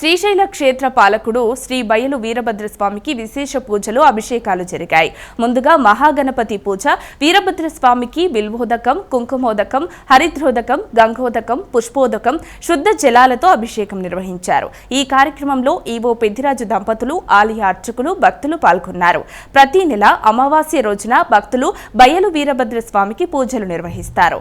శ్రీశైల క్షేత్ర పాలకుడు శ్రీ బయలు వీరభద్రస్వామికి విశేష పూజలు అభిషేకాలు జరిగాయి. ముందుగా మహాగణపతి పూజ వీరభద్రస్వామికి బిల్వోదకం కుంకుమోదకం హరిద్రోదకం గంగోదకం పుష్పోదకం శుద్ధ జలాలతో అభిషేకం నిర్వహించారు. ఈ కార్యక్రమంలో ఈవో పెద్దిరాజు దంపతులు ఆలయ అర్చకులు భక్తులు పాల్గొన్నారు. ప్రతి నెల అమావాస్య రోజున భక్తులు బయలు వీరభద్రస్వామికి పూజలు నిర్వహిస్తారు.